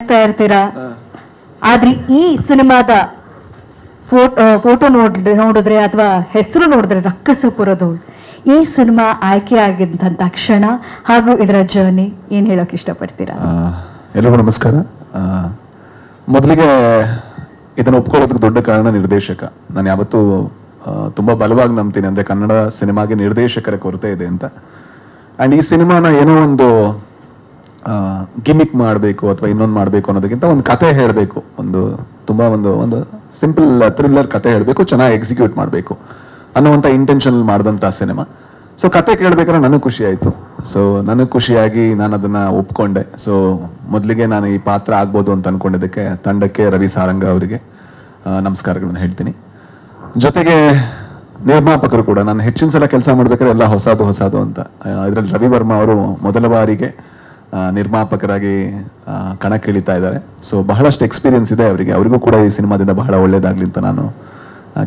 ಆಗ್ತಾ ಇರ್ತೀರಾ? ಆದ್ರೆ ಈ ಸಿನಿಮಾದ ಫೋಟೋ ನೋಡಿದ್ರೆ ನೋಡಿದ್ರೆ ಅಥವಾ ಹೆಸರು ನೋಡಿದ್ರೆ ರಕ್ಕಸಪುರದವಳು ಈ ಸಿನಿಮಾ ಆಯ್ಕೆ ಆಗಿದ್ದಂಥ ಕ್ಷಣ ಹಾಗೂ ಇದರ ಜರ್ನಿ ಏನ್ ಹೇಳಕ್ ಇಷ್ಟಪಡ್ತೀರಾ? ಎಲ್ಲರಿಗೂ ಎಲ್ರಿಗೂ ನಮಸ್ಕಾರ. ಮೊದಲಿಗೆ ಇದನ್ನು ಒಪ್ಕೊಳ್ಳೋದಕ್ಕೆ ದೊಡ್ಡ ಕಾರಣ ನಿರ್ದೇಶಕ. ನಾನು ಯಾವತ್ತೂ ತುಂಬ ತುಂಬಾ ಬಲವಾಗಿ ನಂಬ್ತೀನಿ. ಅಂದ್ರೆ ಕನ್ನಡ ಸಿನಿಮಾಗೆ ನಿರ್ದೇಶಕರ ಕೊರತೆ ಇದೆ ಅಂತ. ಅಂಡ್ ಈ ಸಿನಿಮಾನ ಏನೋ ಒಂದು ಗಿಮಿಕ್ ಮಾಡಬೇಕು ಅಥವಾ ಇನ್ನೊಂದು ಮಾಡಬೇಕು ಅನ್ನೋದಕ್ಕಿಂತ ಒಂದು ಕತೆ ಹೇಳಬೇಕು. ಒಂದು ತುಂಬ ಒಂದು ಒಂದು ಸಿಂಪಲ್ ಥ್ರಿಲ್ಲರ್ ಕತೆ ಹೇಳಬೇಕು, ಚೆನ್ನಾಗಿ ಎಕ್ಸಿಕ್ಯೂಟ್ ಮಾಡಬೇಕು ಅನ್ನುವಂಥ ಇಂಟೆನ್ಷನಲ್ಲಿ ಮಾಡಿದಂಥ ಸಿನಿಮಾ ಸೊ ಕತೆ ಕೇಳಬೇಕಾದ್ರೆ ನನಗೆ ಖುಷಿ ಆಯಿತು. ಸೊ ನನಗೆ ಖುಷಿಯಾಗಿ ನಾನು ಅದನ್ನು ಒಪ್ಕೊಂಡೆ. ಸೊ ಮೊದಲಿಗೆ ನಾನು ಈ ಪಾತ್ರ ಆಗ್ಬೋದು ಅಂತ ಅನ್ಕೊಂಡಿದ್ದಕ್ಕೆ ತಂಡಕ್ಕೆ ರವಿ ಸಾರಂಗ ಅವರಿಗೆ ನಮಸ್ಕಾರಗಳನ್ನು ಹೇಳ್ತೀನಿ. ಜೊತೆಗೆ ನಿರ್ಮಾಪಕರು ಕೂಡ, ನಾನು ಹೆಚ್ಚಿನ ಸಲ ಕೆಲಸ ಮಾಡ್ಬೇಕಾದ್ರೆ ಎಲ್ಲ ಹೊಸದು ಹೊಸದು ಅಂತ. ಇದರಲ್ಲಿ ರವಿ ವರ್ಮ ಅವರು ಮೊದಲ ಬಾರಿಗೆ ನಿರ್ಮಾಪಕರಾಗಿ ಕಣಕ್ಕಿಳಿತಾ ಇದ್ದಾರೆ. ಸೊ ಬಹಳಷ್ಟು ಎಕ್ಸ್ಪೀರಿಯನ್ಸ್ ಇದೆ ಅವರಿಗೆ. ಅವರಿಗೂ ಕೂಡ ಈ ಸಿನಿಮಾದಿಂದ ಬಹಳ ಒಳ್ಳೇದಾಗಲಿ ಅಂತ ನಾನು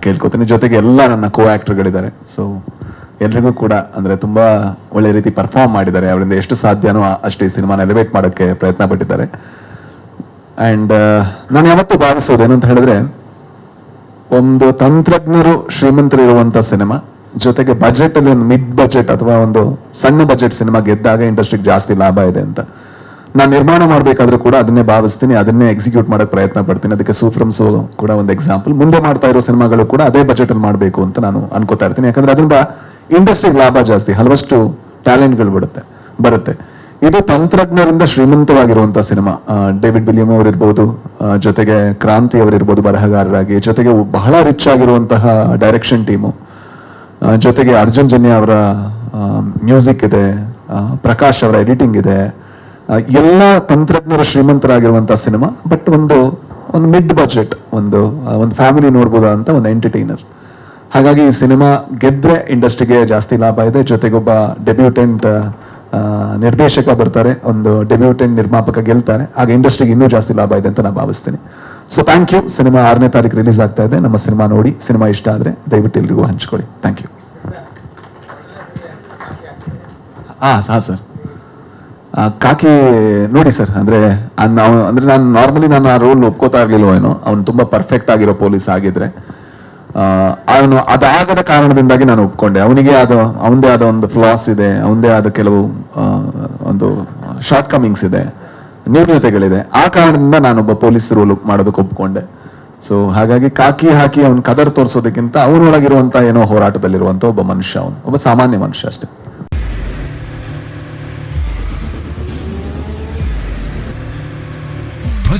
ಕೇಳ್ಕೊತೀನಿ. ಜೊತೆಗೆ ಎಲ್ಲ ನನ್ನ ಕೋ ಆಕ್ಟರ್ಗಳಿದ್ದಾರೆ ಸೊ ಎಲ್ರಿಗೂ ಕೂಡ ಅಂದರೆ ತುಂಬ ಒಳ್ಳೆ ರೀತಿ ಪರ್ಫಾರ್ಮ್ ಮಾಡಿದ್ದಾರೆ. ಅವರಿಂದ ಎಷ್ಟು ಸಾಧ್ಯನೋ ಅಷ್ಟು ಈ ಸಿನಿಮಾನ ಎಲಿವೇಟ್ ಮಾಡೋಕ್ಕೆ ಪ್ರಯತ್ನ ಪಟ್ಟಿದ್ದಾರೆ. ಆ್ಯಂಡ್ ನಾನು ಯಾವತ್ತೂ ಭಾವಿಸೋದು ಏನಂತ ಹೇಳಿದ್ರೆ, ಒಂದು ತಂತ್ರಜ್ಞರು ಶ್ರೀಮಂತರು ಇರುವಂಥ ಸಿನಿಮಾ ಜೊತೆಗೆ ಬಜೆಟ್ ಅಲ್ಲಿ ಒಂದು ಮಿಡ್ ಬಜೆಟ್ ಅಥವಾ ಒಂದು ಸಣ್ಣ ಬಜೆಟ್ ಸಿನಿಮಾ ಗೆದ್ದಾಗ ಇಂಡಸ್ಟ್ರಿಗೆ ಜಾಸ್ತಿ ಲಾಭ ಇದೆ ಅಂತ. ನಾನು ನಿರ್ಮಾಣ ಮಾಡಬೇಕಾದ್ರೂ ಕೂಡ ಅದನ್ನೇ ಭಾವಿಸ್ತೀನಿ, ಅದನ್ನೇ ಎಕ್ಸಿಕ್ಯೂಟ್ ಮಾಡೋಕೆ ಪ್ರಯತ್ನ ಪಡ್ತೀನಿ. ಅದಕ್ಕೆ ಸೂಫ್ರಮ್ಸು ಕೂಡ ಒಂದು ಎಕ್ಸಾಂಪಲ್ ಮುಂದೆ ಮಾಡ್ತಾ ಇರೋ ಸಿನಿಮಾಗಳು ಕೂಡ ಅದೇ ಬಜೆಟ್ ಅಲ್ಲಿ ಮಾಡಬೇಕು ಅಂತ ನಾನು ಅನ್ಕೋತಾ ಇರ್ತೀನಿ. ಯಾಕಂದ್ರೆ ಅದರಿಂದ ಇಂಡಸ್ಟ್ರಿಗೆ ಲಾಭ ಜಾಸ್ತಿ, ಹಲವಷ್ಟು ಟ್ಯಾಲೆಂಟ್ಗಳು ಬಿಡುತ್ತೆ, ಬರುತ್ತೆ. ಇದು ತಂತ್ರಜ್ಞರಿಂದ ಶ್ರೀಮಂತವಾಗಿರುವಂತಹ ಸಿನಿಮಾ. ಡೇವಿಡ್ ವಿಲಿಯಮ್ ಅವರಿರ್ಬೋದು ಜೊತೆಗೆ ಕ್ರಾಂತಿ ಅವರಿರ್ಬೋದು, ಬರಹಗಾರರಾಗಿ, ಜೊತೆಗೆ ಬಹಳ ರಿಚ್ ಆಗಿರುವಂತಹ ಡೈರೆಕ್ಷನ್ ಟೀಮು ಜೊತೆಗೆ ಅರ್ಜುನ್ ಜನ್ಯ ಅವರ ಮ್ಯೂಸಿಕ್ ಇದೆ ಪ್ರಕಾಶ್ ಅವರ ಎಡಿಟಿಂಗ್ ಇದೆ ಎಲ್ಲ ತಂತ್ರಜ್ಞರ ಶ್ರೀಮಂತರಾಗಿರುವಂತಹ ಸಿನಿಮಾ ಬಟ್ ಒಂದು ಒಂದು ಮಿಡ್ ಬಜೆಟ್ ಒಂದು ಒಂದು ಫ್ಯಾಮಿಲಿ ನೋಡ್ಬೋದಾ ಅಂತ ಒಂದು ಎಂಟರ್ಟೈನರ್ ಹಾಗಾಗಿ ಈ ಸಿನಿಮಾ ಗೆದ್ರೆ ಇಂಡಸ್ಟ್ರಿಗೆ ಜಾಸ್ತಿ ಲಾಭ ಇದೆ. ಜೊತೆಗೊಬ್ಬ ಡೆಬ್ಯೂಟೆಂಟ್ ನಿರ್ದೇಶಕ ಬರ್ತಾರೆ, ಒಂದು ಡೆಬ್ಯೂಟೆಂಟ್ ನಿರ್ಮಾಪಕ ಗೆಲ್ತಾರೆ. ಆಗ ಇಂಡಸ್ಟ್ರಿಗೆ ಇನ್ನೂ ಜಾಸ್ತಿ ಲಾಭ ಇದೆ ಅಂತ ನಾನು ಭಾವಿಸ್ತೀನಿ. ಸೊ ಥ್ಯಾಂಕ್ ಯು ಸಿನಿಮಾ ಆರನೇ ತಾರೀಕು ರಿಲೀಸ್ ಆಗ್ತಾ ಇದೆ. ನಮ್ಮ ಸಿನಿಮಾ ನೋಡಿ ಸಿನಿಮಾ ಇಷ್ಟ ಆದರೆ ದಯವಿಟ್ಟು ಎಲ್ರಿಗೂ ಹಂಚ್ಕೊಳ್ಳಿ. ಥ್ಯಾಂಕ್ ಯು ಹಾ ಹಾಂ ಸರ್. ಕಾಕಿ ನೋಡಿ, ಸರ್, ಅಂದ್ರೆ ಅಂದ್ರೆ ನಾನು ನಾರ್ಮಲಿ ನಾನು ಆ ರೋಲ್ ಒಪ್ಕೋತಾ ಇರ್ಲಿಲ್ಲ ಏನೋ, ಅವ್ನು ತುಂಬಾ ಪರ್ಫೆಕ್ಟ್ ಆಗಿರೋ ಪೊಲೀಸ್ ಆಗಿದ್ರೆ. ಅವನು ಅದಾಗದ ಕಾರಣದಿಂದಾಗಿ ನಾನು ಒಪ್ಕೊಂಡೆ. ಅವನಿಗೆ ಅದು ಅವನದೇ ಆದ ಒಂದು ಫ್ಲಾಸ್ ಇದೆ, ಅವನದೇ ಆದ ಕೆಲವು ಒಂದು ಶಾರ್ಟ್ ಕಮಿಂಗ್ಸ್ ಇದೆ ನ್ಯೂನ್ಯತೆಗಳಿದೆ ಆ ಕಾರಣದಿಂದ ನಾನೊಬ್ಬ ಪೊಲೀಸ್ ರೋಲ್ ಮಾಡೋದಕ್ಕೆ ಒಪ್ಕೊಂಡೆ. ಸೊ ಹಾಗಾಗಿ ಕಾಕಿ ಹಾಕಿ ಅವನ್ ಕದರ್ ತೋರಿಸೋದಕ್ಕಿಂತ ಅವನೊಳಗಿರುವಂತ ಏನೋ ಹೋರಾಟದಲ್ಲಿರುವಂಥ ಒಬ್ಬ ಮನುಷ್ಯ ಅವನು, ಒಬ್ಬ ಸಾಮಾನ್ಯ ಮನುಷ್ಯ ಅಷ್ಟೇ.